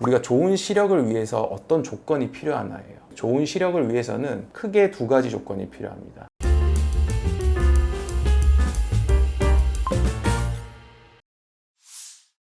우리가 좋은 시력을 위해서 어떤 조건이 필요하나예요. 좋은 시력을 위해서는 크게 두 가지 조건이 필요합니다.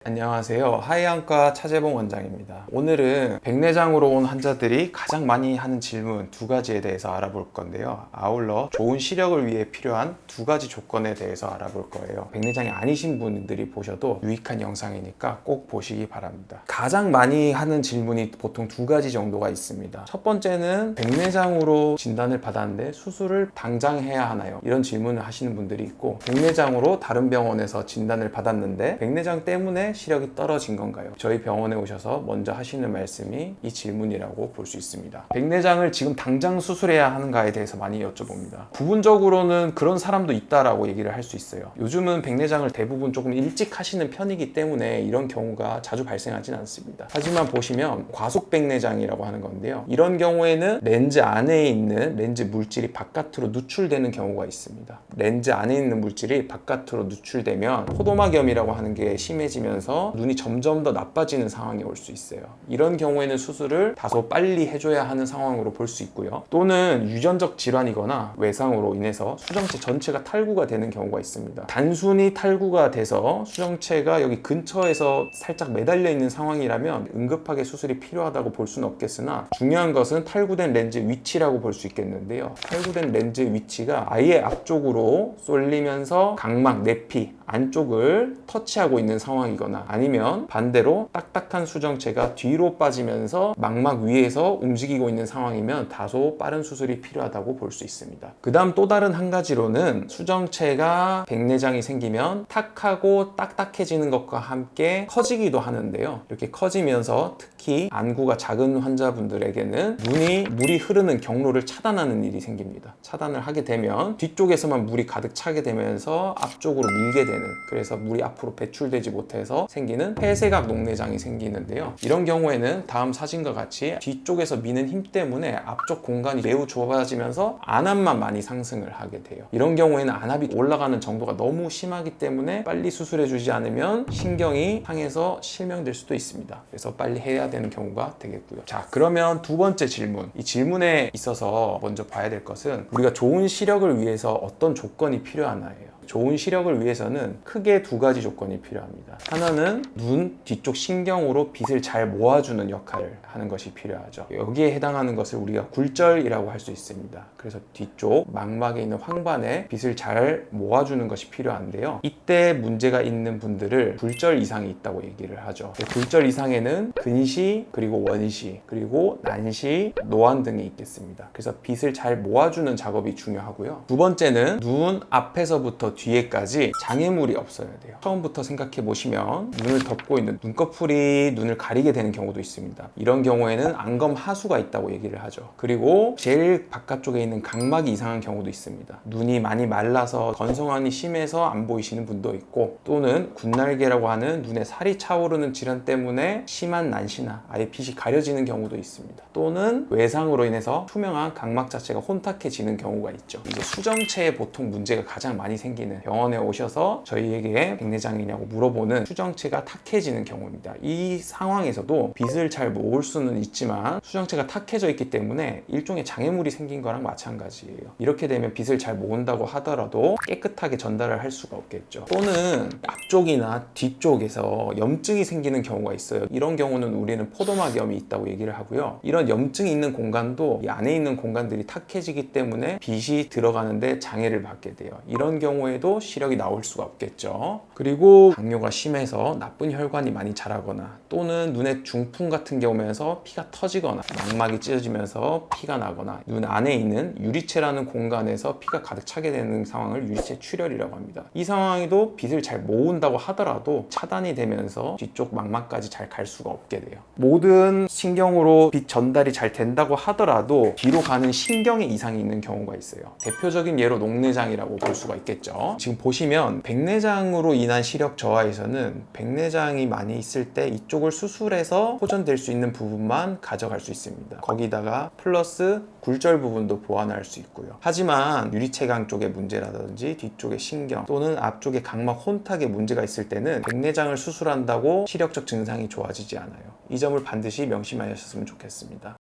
안녕하세요. 하이안과 차재봉 원장입니다. 오늘은 백내장으로 온 환자들이 가장 많이 하는 질문 두 가지에 대해서 알아볼 건데요. 아울러 좋은 시력을 위해 필요한 두 가지 조건에 대해서 알아볼 거예요. 백내장이 아니신 분들이 보셔도 유익한 영상이니까 꼭 보시기 바랍니다. 가장 많이 하는 질문이 보통 두 가지 정도가 있습니다. 첫 번째는 백내장으로 진단을 받았는데 수술을 당장 해야 하나요? 이런 질문을 하시는 분들이 있고 백내장으로 다른 병원에서 진단을 받았는데 백내장 때문에 시력이 떨어진 건가요? 저희 병원에 오셔서 먼저 하시는 말씀이 이 질문이라고 볼 수 있습니다. 백내장을 지금 당장 수술해야 하는가에 대해서 많이 여쭤봅니다. 부분적으로는 그런 사람도 있다라고 얘기를 할 수 있어요. 요즘은 백내장을 대부분 조금 일찍 하시는 편이기 때문에 이런 경우가 자주 발생하진 않습니다. 하지만 보시면 과속 백내장이라고 하는 건데요. 이런 경우에는 렌즈 안에 있는 렌즈 물질이 바깥으로 누출되는 경우가 있습니다. 렌즈 안에 있는 물질이 바깥으로 누출되면 포도막염이라고 하는 게 심해지면서 눈이 점점 더 나빠지는 상황이 올 수 있어요. 이런 경우에는 수술을 다소 빨리 해줘야 하는 상황으로 볼 수 있고요. 또는 유전적 질환이거나 외상으로 인해서 수정체 전체가 탈구가 되는 경우가 있습니다. 단순히 탈구가 돼서 수정체가 여기 근처에서 살짝 매달려 있는 상황이라면 응급하게 수술이 필요하다고 볼 수는 없겠으나 중요한 것은 탈구된 렌즈 위치라고 볼 수 있겠는데요. 탈구된 렌즈 위치가 아예 앞쪽으로 쏠리면서 각막, 내피 안쪽을 터치하고 있는 상황이거나 아니면 반대로 딱딱한 수정체가 뒤로 빠지면서 망막 위에서 움직이고 있는 상황이면 다소 빠른 수술이 필요하다고 볼 수 있습니다. 그 다음 또 다른 한 가지로는 수정체가 백내장이 생기면 탁하고 딱딱해지는 것과 함께 커지기도 하는데요. 이렇게 커지면서 특히 안구가 작은 환자분들에게는 눈이 물이 흐르는 경로를 차단하는 일이 생깁니다. 차단을 하게 되면 뒤쪽에서만 물이 가득 차게 되면서 앞쪽으로 밀게 되는 그래서 물이 앞으로 배출되지 못해서 생기는 폐쇄각 녹내장이 생기는데요. 이런 경우에는 다음 사진과 같이 뒤쪽에서 미는 힘 때문에 앞쪽 공간이 매우 좁아지면서 안압만 많이 상승을 하게 돼요. 이런 경우에는 안압이 올라가는 정도가 너무 심하기 때문에 빨리 수술해 주지 않으면 신경이 상해서 실명될 수도 있습니다. 그래서 빨리 해야 되는 경우가 되겠고요. 자, 그러면 두 번째 질문. 이 질문에 있어서 먼저 봐야 될 것은 우리가 좋은 시력을 위해서 어떤 조건이 필요하나예요. 좋은 시력을 위해서는 크게 두 가지 조건이 필요합니다. 하나는 눈 뒤쪽 신경으로 빛을 잘 모아주는 역할을 하는 것이 필요하죠. 여기에 해당하는 것을 우리가 굴절이라고 할 수 있습니다. 그래서 뒤쪽 망막에 있는 황반에 빛을 잘 모아주는 것이 필요한데요. 이때 문제가 있는 분들을 굴절 이상이 있다고 얘기를 하죠. 굴절 이상에는 근시 그리고 원시 그리고 난시 노안 등이 있겠습니다. 그래서 빛을 잘 모아주는 작업이 중요하고요. 두 번째는 눈 앞에서부터 뒤에까지 장애물이 없어야 돼요. 처음부터 생각해 보시면 눈을 덮고 있는 눈꺼풀이 눈을 가리게 되는 경우도 있습니다. 이런 경우에는 안검 하수가 있다고 얘기를 하죠. 그리고 제일 바깥쪽에 있는 각막이 이상한 경우도 있습니다. 눈이 많이 말라서 건성환이 심해서 안 보이시는 분도 있고 또는 군날개라고 하는 눈에 살이 차오르는 질환 때문에 심한 난시나 아예 빛이 가려지는 경우도 있습니다. 또는 외상으로 인해서 투명한 각막 자체가 혼탁해지는 경우가 있죠. 이제 수정체에 보통 문제가 가장 많이 생기는 병원에 오셔서 저희에게 백내장이냐고 물어보는 수정체가 탁해지는 경우입니다. 이 상황에서도 빛을 잘 모을 수는 있지만 수정체가 탁해져 있기 때문에 일종의 장애물이 생긴 거랑 마찬가지예요. 이렇게 되면 빛을 잘 모은다고 하더라도 깨끗하게 전달을 할 수가 없겠죠. 또는 앞쪽이나 뒤쪽에서 염증이 생기는 경우가 있어요. 이런 경우는 우리는 포도막염이 있다고 얘기를 하고요. 이런 염증이 있는 공간도 이 안에 있는 공간들이 탁해지기 때문에 빛이 들어가는데 장애를 받게 돼요. 이런 경우에 도 시력이 나올 수가 없겠죠. 그리고 당뇨가 심해서 나쁜 혈관이 많이 자라거나 또는 눈에 중풍 같은 게 오면서 피가 터지거나 망막이 찢어지면서 피가 나거나 눈 안에 있는 유리체라는 공간에서 피가 가득 차게 되는 상황을 유리체 출혈이라고 합니다. 이 상황에도 빛을 잘 모은다고 하더라도 차단이 되면서 뒤쪽 망막까지 잘 갈 수가 없게 돼요. 모든 신경으로 빛 전달이 잘 된다고 하더라도 뒤로 가는 신경에 이상이 있는 경우가 있어요. 대표적인 예로 녹내장이라고 볼 수가 있겠죠. 지금 보시면 백내장으로 인한 시력 저하에서는 백내장이 많이 있을 때 이쪽을 수술해서 호전될 수 있는 부분만 가져갈 수 있습니다. 거기다가 플러스 굴절 부분도 보완할 수 있고요. 하지만 유리체강 쪽에 문제라든지 뒤쪽에 신경 또는 앞쪽에 각막 혼탁에 문제가 있을 때는 백내장을 수술한다고 시력적 증상이 좋아지지 않아요. 이 점을 반드시 명심하셨으면 좋겠습니다.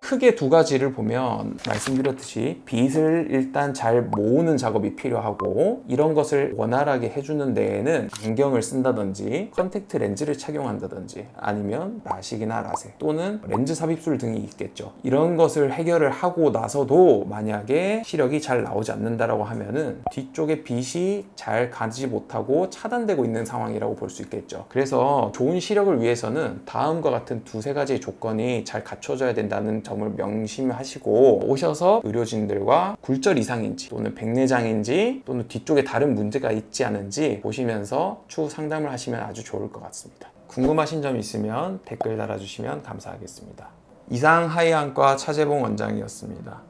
크게 두 가지를 보면 말씀드렸듯이 빗을 일단 잘 모으는 작업이 필요하고 이런 것을 원활하게 해주는 데에는 안경을 쓴다든지 컨택트 렌즈를 착용한다든지 아니면 라식이나 라섹 또는 렌즈 삽입술 등이 있겠죠. 이런 것을 해결을 하고 나서도 만약에 시력이 잘 나오지 않는다라고 하면은 뒤쪽에 빗이 잘 가지 못하고 차단되고 있는 상황이라고 볼 수 있겠죠. 그래서 좋은 시력을 위해서는 다음과 같은 두세 가지의 조건이 잘 갖춰져야 된다는 점을 명심하시고 오셔서 의료진들과 굴절 이상인지 또는 백내장인지 또는 뒤쪽에 다른 문제가 있지 않은지 보시면서 추후 상담을 하시면 아주 좋을 것 같습니다. 궁금하신 점 있으면 댓글 달아주시면 감사하겠습니다. 이상 하이안과 차재봉 원장이었습니다.